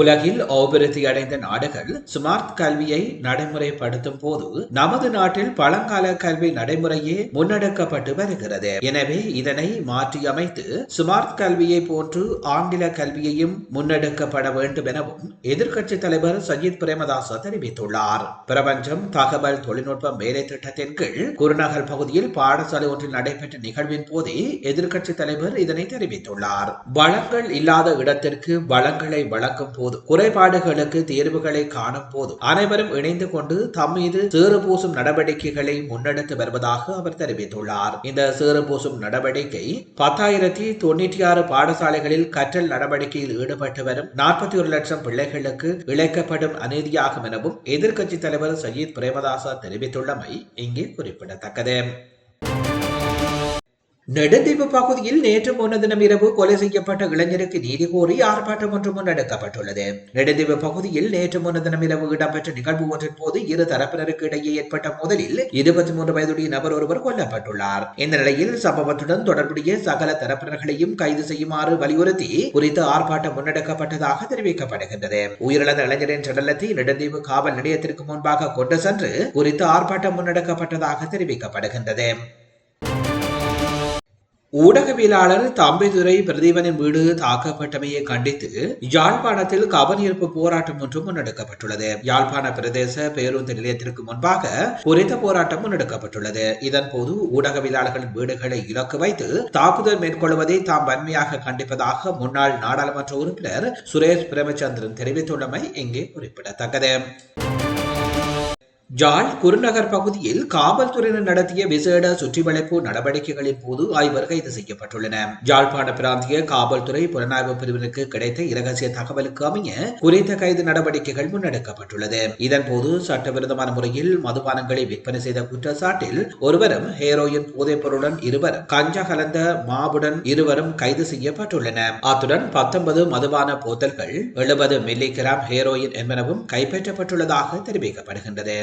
உலகில் அபிவிருத்தி அடைந்த நாடுகள் ஸ்மார்ட் கல்வியை நடைமுறைப்படுத்தும் போது நமது நாட்டில் பழங்கால கல்வி நடைமுறையே முன்னெடுக்கப்பட்டு வருகிறது. எனவே இதனை மாற்றியமைத்து ஸ்மார்ட் கல்வியை போன்று ஆங்கில கல்வியையும் முன்னெடுக்கப்பட வேண்டும் எனவும் எதிர்க்கட்சி தலைவர் சஜித் பிரேமதாச தெரிவித்துள்ளார். பிரபஞ்சம் தகவல் தொழில்நுட்பம் மேலை திட்டத்தின் கீழ் குருநகர் பகுதியில் பாடசாலை ஒன்றில் நடைபெற்ற நிகழ்வின் போதே எதிர்க்கட்சி தலைவர் இதனை தெரிவித்துள்ளார். வளங்கள் இல்லாத இடத்திற்கு வளங்களை வழங்கும் போது. குறைபாடுகளுக்கு தீர்வுகளை காணும் போது அனைவரும் இணைந்து கொண்டு தம் மீது சேறு பூசும் நடவடிக்கைகளை முன்னெடுத்து வருவதாக அவர் தெரிவித்துள்ளார். இந்த சேறு பூசும் நடவடிக்கை பத்தாயிரத்தி தொண்ணூற்றி ஆறு பாடசாலைகளில் கற்றல் நடவடிக்கையில் ஈடுபட்டு வரும் நாற்பத்தி ஒரு லட்சம் பிள்ளைகளுக்கு இழைக்கப்படும் அநீதியாகும் எனவும் எதிர்க்கட்சி தலைவர் சஜித் பிரேமதாசா தெரிவித்துள்ளமை இங்கே குறிப்பிடத்தக்கது. நெடுந்தீவு பகுதியில் நேற்று முன்னதினம் இரவு கொலை செய்யப்பட்ட இளைஞருக்கு நீதி கோரி ஆர்ப்பாட்டம் ஒன்று முன்னெடுக்கப்பட்டுள்ளது நெடுந்தீவு பகுதியில் நேற்று முன்தினம் இரவு இடம்பெற்ற நிகழ்வு ஒன்றின் போது இரு தரப்பினருக்கு இடையே ஏற்பட்ட முதலில் இருபத்தி மூன்று வயதுடைய நபர் ஒருவர் கொல்லப்பட்டுள்ளார். இந்த நிலையில் சம்பவத்துடன் தொடர்புடைய சகல தரப்பினர்களையும் கைது செய்யுமாறு வலியுறுத்தி குறித்த ஆர்ப்பாட்டம் முன்னெடுக்கப்பட்டதாக தெரிவிக்கப்படுகின்றது. உயிரிழந்த இளைஞரின் சடலத்தை நெடுந்தீவு காவல் நிலையத்திற்கு முன்பாக கொண்டு சென்று குறித்த ஆர்ப்பாட்டம் முன்னெடுக்கப்பட்டதாக தெரிவிக்கப்படுகின்றது. ஊடகவியலாளர் தம்பிதுரை பிரதீபனின் வீடு தாக்கப்பட்டமையை கண்டித்து யாழ்ப்பாணத்தில் கவனீர்ப்பு போராட்டம் ஒன்று முன்னெடுக்கப்பட்டுள்ளது. யாழ்ப்பாண பிரதேச பேருந்து நிலையத்திற்கு முன்பாக குறித்த போராட்டம் முன்னெடுக்கப்பட்டுள்ளது. இதன் போது ஊடகவியலாளர்களின் வீடுகளை இலக்கு வைத்து தாக்குதல் மேற்கொள்வதை தாம் வன்மையாக கண்டிப்பதாக முன்னாள் நாடாளுமன்ற உறுப்பினர் சுரேஷ் பிரேமச்சந்திரன் தெரிவித்துள்ளமை இங்கே குறிப்பிடத்தக்கது. ஜாழ் குருநகர் பகுதியில் காவல்துறையினர் நடத்திய விசேட சுற்றிவளைப்பு நடவடிக்கைகளின் போது ஐவர் கைது செய்யப்பட்டுள்ளன. ஜாழ்ப்பாண பிராந்திய காவல்துறை புலனாய்வு பிரிவினருக்கு கிடைத்த இரகசிய தகவலுக்கு அமைய குறித்த கைது நடவடிக்கைகள் முன்னெடுக்கப்பட்டுள்ளது. இதன்போது சட்டவிரோதமான முறையில் மதுபானங்களை விற்பனை செய்த குற்றச்சாட்டில் ஒருவரும் ஹேரோயின் போதைப் பொருளுடன் இருவர் கஞ்சா கலந்த மாவுடன் இருவரும் கைது செய்யப்பட்டுள்ளன. அத்துடன் பத்தொன்பது மதுபான போத்தல்கள் எழுபது மில்லி கிராம் ஹேரோயின் என்பனவும் கைப்பற்றப்பட்டுள்ளதாக தெரிவிக்கப்படுகின்றது.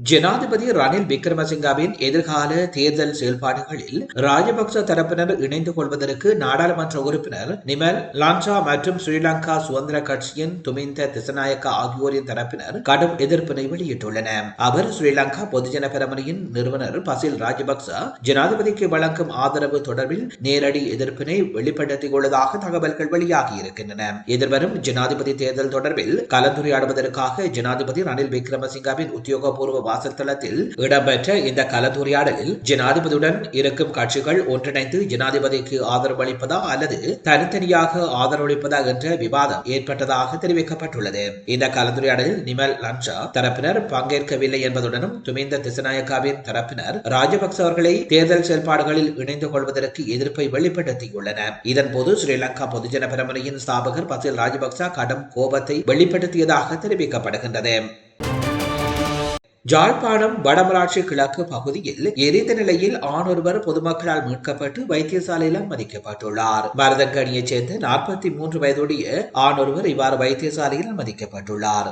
ஜனாதிபதி ரணில் விக்ரமசிங்காவின் எதிர்கால தேர்தல் செயல்பாடுகளில் ராஜபக்ச தரப்பினர் இணைந்து கொள்வதற்கு நாடாளுமன்ற உறுப்பினர் நிமல் லான்சா மற்றும் ஸ்ரீலங்கா சுதந்திர கட்சியின் துமிந்த திசநாயக்க ஆகியோரின் தரப்பினர் கடும் எதிர்ப்பினை வெளியிட்டுள்ளனர். அவர் ஸ்ரீலங்கா பொதுஜன பெரமணியின் நிறுவனர் பசில் ராஜபக்ச ஜனாதிபதிக்கு வழங்கும் ஆதரவு தொடர்பில் நேரடி எதிர்ப்பினை வெளிப்படுத்தியுள்ளதாக தகவல்கள் வெளியாகி இருக்கின்றன. எதிர்வரும் ஜனாதிபதி தேர்தல் தொடர்பில் கலந்துரையாடுவதற்காக ஜனாதிபதி ரணில் விக்ரமசிங்காவின் உத்தியோகபூர்வ வாசத்தளத்தில் இடம்பெற்ற இந்த கலந்துரையாடலில் ஜனாதிபதியுடன் இருக்கும் கட்சிகள் ஒன்றிணைந்து ஜனாதிபதிக்கு ஆதரவு அளிப்பதா அல்லது தனித்தனியாக ஆதரவளிப்பதா என்ற விவாதம் ஏற்பட்டதாக தெரிவிக்கப்பட்டுள்ளது. இந்த கலந்துரையாடலில் நிமல் லஞ்சா தரப்பினர் பங்கேற்கவில்லை என்பதுடனும் துமிந்த திசநாயக்காவின் தரப்பினர் ராஜபக்ச அவர்களை தேர்தல் செயல்பாடுகளில் இணைந்து கொள்வதற்கு எதிர்ப்பை வெளிப்படுத்தியுள்ளனர். இதன்போது ஸ்ரீலங்கா பொதுஜன பெரமுனையின் ஸ்தாபகர் பசில் ராஜபக்ச கடும் கோபத்தை வெளிப்படுத்தியதாக தெரிவிக்கப்படுகின்றது. ஜாழ்ப்பாணம் வடமராட்சி கிழக்கு பகுதியில் எரிந்த நிலையில் ஆணொருவர் பொதுமக்களால் மீட்கப்பட்டு வைத்தியசாலையில் அனுமதிக்கப்பட்டுள்ளார் மருதங்கணியைச் சேர்ந்த நாற்பத்தி மூன்று வயதுடைய ஆணொருவர் இவ்வாறு வைத்தியசாலையில் அனுமதிக்கப்பட்டுள்ளார்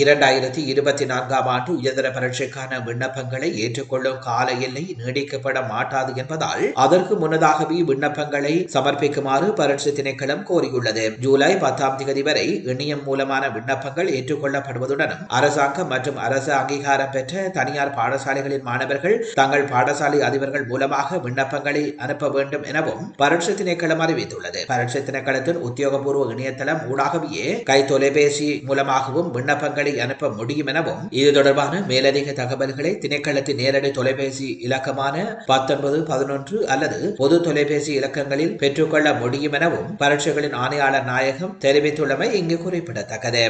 இரண்டாயிரத்தி இருபத்தி நான்காம் ஆண்டு உயர்தர பரீட்சைக்கான விண்ணப்பங்களை ஏற்றுக்கொள்ளும் கால எல்லை நீடிக்கப்பட மாட்டாது என்பதால் அதற்கு முன்னதாகவே விண்ணப்பங்களை சமர்ப்பிக்குமாறு பரீட்சை திணைக்களம் கோரியுள்ளது. ஜூலை பத்தாம் தேதி வரை இணையம் மூலமான விண்ணப்பங்கள் ஏற்றுக்கொள்ளப்படுவதுடனும் அரசாங்கம் மற்றும் அரசு அங்கீகாரம் பெற்ற தனியார் பாடசாலைகளின் மாணவர்கள் தங்கள் பாடசாலை அதிபர்கள் மூலமாக விண்ணப்பங்களை அனுப்ப வேண்டும் எனவும் பரீட்சை திணைக்களம் அறிவித்துள்ளது. பரீட்சை திணைக்களத்தின் உத்தியோகபூர்வ இணையதளம் ஊடாகவே கை தொலைபேசி மூலமாகவும் விண்ணப்பங்கள் விண்ணப்பங்களை அனுப்ப முடியும் எனவும் இது தொடர்பான மேலதிக தகவல்களை திணைக்களத்தின் நேரடி தொலைபேசி இலக்கமான பத்தொன்பது பதினொன்று அல்லது பொது தொலைபேசி இலக்கங்களில் பெற்றுக்கொள்ள முடியும் எனவும் பரீட்சைகளின் ஆணையாளர் நாயகம் தெரிவித்துள்ளமை இங்கு குறிப்பிடத்தக்கது.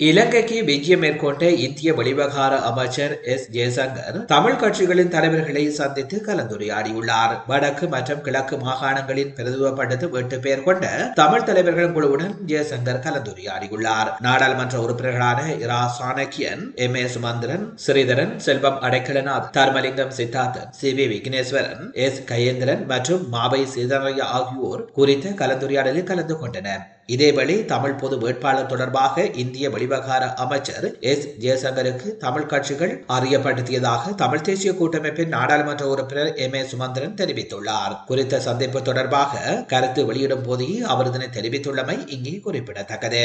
இலங்கைக்கு விஜயம் மேற்கொண்ட இந்திய வெளிவகார அமைச்சர் எஸ். ஜெயசங்கர் தமிழ் கட்சிகளின் தலைவர்களை சந்தித்து கலந்துரையாடியுள்ளார். வடக்கு மற்றும் கிழக்கு மாகாணங்களின் பிரதிநிதித்துவப்படுத்தும் எட்டு பேர் கொண்ட தமிழ் தலைவர்கள் குழுவுடன் ஜெயசங்கர் கலந்துரையாடியுள்ளார். நாடாளுமன்ற உறுப்பினர்களான Ra. Shanakiyan M. A. Sumanthiran Sritharan Selvam Adaikalanathan Tharmalingam Sithadthan C. V. Vigneswaran S. Gajendran மற்றும் மாவை சீதரையா ஆகியோர் குறித்த கலந்துரையாடலில் கலந்து கொண்டனர். இதேவேளை தமிழ் பொது வேட்பாளர் தொடர்பாக இந்திய வெளிவகார அமைச்சர் எஸ். ஜெயசங்கருக்கு தமிழ் கட்சிகள் அறியப்படுத்தியதாக தமிழ் தேசிய கூட்டமைப்பின் நாடாளுமன்ற உறுப்பினர் எம். ஏ. சுமந்திரன் தெரிவித்துள்ளார். குறித்த சந்திப்பு தொடர்பாக கருத்து வெளியிடும் போதே அவர் இதனை தெரிவித்துள்ளமை இங்கே குறிப்பிடத்தக்கது.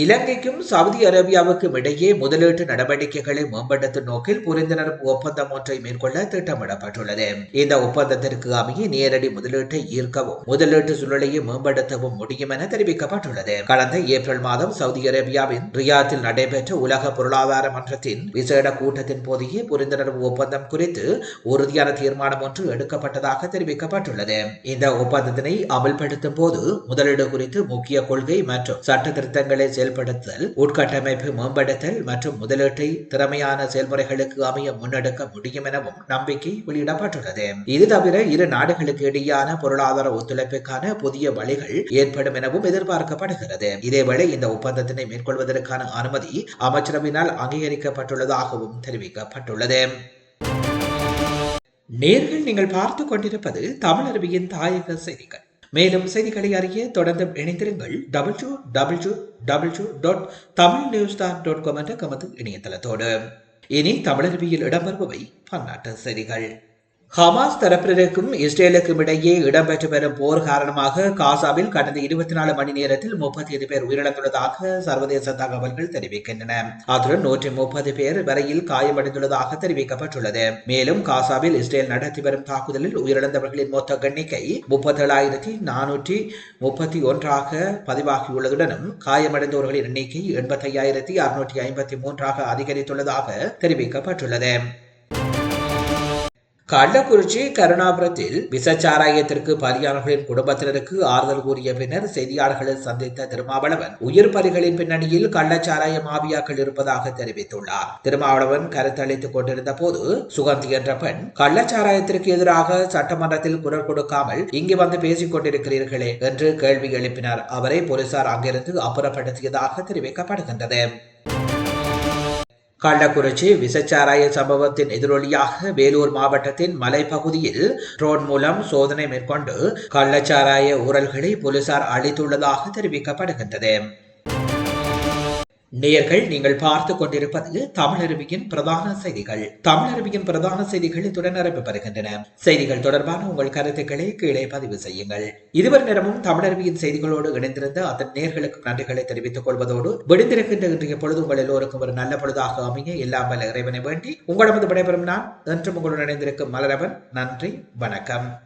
இலங்கைக்கும் சவுதி அரேபியாவுக்கும் இடையே முதலீட்டு நடவடிக்கைகளை மேம்படுத்தும் நோக்கில் புரிந்துணர்வு ஒப்பந்தம் ஒன்றை மேற்கொள்ள திட்டமிடப்பட்டுள்ளது. இந்த ஒப்பந்தத்திற்கு அமைய நேரடி முதலீட்டை ஈர்க்கவும் முதலீட்டு சூழலையை மேம்படுத்தவும் முடியும் என தெரிவிக்கப்பட்டுள்ளது. கடந்த ஏப்ரல் மாதம் சவுதி அரேபியாவின் ரியாத்தில் நடைபெற்ற உலக பொருளாதார மன்றத்தின் விசேட கூட்டத்தின் போதையே புரிந்துணர்வு ஒப்பந்தம் குறித்து உறுதியான தீர்மானம் ஒன்று எடுக்கப்பட்டதாக தெரிவிக்கப்பட்டுள்ளது. இந்த ஒப்பந்தத்தினை அமல்படுத்தும் போது முதலீடு குறித்து முக்கிய கொள்கை மற்றும் சட்ட திருத்தங்களை செயல்படுத்தல் உட்கட்டமைப்பு மேம்படுத்தல் மற்றும் முதலீட்டை திறமையான செயல்முறைகளுக்கு அமைய முன்னெடுக்க முடியும் எனவும் நம்பிக்கை வெளியிடப்பட்டுள்ளது. இது தவிர இரு நாடுகளுக்கு இடையான பொருளாதார ஒத்துழைப்புக்கான புதிய வழிகள் ஏற்படும் எனவும் எதிர்பார்க்கப்படுகிறது. இதேவேளை இந்த ஒப்பந்தத்தினை மேற்கொள்வதற்கான அனுமதி அமைச்சரவினால் அங்கீகரிக்கப்பட்டுள்ளதாகவும் தெரிவிக்கப்பட்டுள்ளது. நேர்கள் நீங்கள் பார்த்துக் கொண்டிருப்பது தமிழருவியின் தாயக செய்திகள். மேலும் செய்திகளை அறிய தொடர்ந்து இணைந்திருங்கள் double two double two double two dot Tamil news dot com என்ற கமது இணையதளத்தோடு. இனி தமிழருவியில் இடம்பெறுபவை பன்னாட்டு செய்திகள். ஹமாஸ் தரப்பினருக்கும் இஸ்ரேலுக்கும் இடையே இடம்பெற்று வரும் போர் காரணமாக காசாவில் கடந்த இருபத்தி நாலு மணி நேரத்தில் முப்பத்தி ஐந்து பேர் உயிரிழந்துள்ளதாக சர்வதேச தகவல்கள் தெரிவிக்கின்றன. அத்துடன் நூற்றி முப்பது பேர் வரையில் காயமடைந்துள்ளதாக தெரிவிக்கப்பட்டுள்ளது. மேலும் காசாவில் இஸ்ரேல் நடத்தி வரும் தாக்குதலில் உயிரிழந்தவர்களின் மொத்த எண்ணிக்கை முப்பத்தேழாயிரத்தி நானூற்றி முப்பத்தி ஒன்றாக பதிவாகியுள்ளதுடனும் காயமடைந்தவர்களின் எண்ணிக்கை எண்பத்தையாயிரத்தி அறுநூற்றி ஐம்பத்தி மூன்றாக அதிகரித்துள்ளதாக தெரிவிக்கப்பட்டுள்ளது. கள்ளக்குறிச்சி கருணாபுரத்தில் விசச்சாராயத்திற்கு பலியானவர்களின் குடும்பத்தினருக்கு ஆறுதல் கூறிய பின்னர் செய்தியாளர்களை சந்தித்த திருமாவளவன் உயிர் பலிகளின் பின்னணியில் கள்ளச்சாராய மாபியாக்கள் இருப்பதாக தெரிவித்துள்ளார் திருமாவளவன் கருத்தளித்துக் கொண்டிருந்த போது சுகந்தி என்ற பெண் கள்ளச்சாராயத்திற்கு எதிராக சட்டமன்றத்தில் குரல் கொடுக்காமல் இங்கு வந்து பேசிக் கொண்டிருக்கிறீர்களே என்று கேள்வி எழுப்பினார். அவரை போலீசார் அங்கிருந்து அப்புறப்படுத்தியதாக தெரிவிக்கப்படுகின்றது. கள்ளக்குறிச்சி விசச்சாராய சம்பவத்தின் எதிரொலியாக வேலூர் மாவட்டத்தின் மலைப்பகுதியில் ட்ரோன் மூலம் சோதனை மேற்கொண்டு கள்ளச்சாராய ஊரல்களை போலீசார் அளித்துள்ளதாக தெரிவிக்கப்படுகின்றது. நேயர்கள் நீங்கள் பார்த்து கொண்டிருப்பது தமிழருவியின் பிரதான செய்திகள். தமிழருவியின் பிரதான செய்திகள் இத்துடன் வருகின்றன செய்திகள் தொடர்பான உங்கள் கருத்துக்களை கீழே பதிவு செய்யுங்கள். இதுவரை நேரமும் தமிழருவியின் செய்திகளோடு இணைந்திருந்த அதன் நேர்களுக்கு நன்றிகளை தெரிவித்துக் கொள்வதோடு விடுந்திருக்கின்ற இன்றைய பொழுது உங்கள் எல்லோருக்கும் ஒரு நல்ல பொழுதாக அமைய இல்லாமல் இறைவனை வேண்டி உங்களது விடைபெறும் நான் என்றும் உங்களுடன் இணைந்திருக்கும் மலரவன். நன்றி வணக்கம்.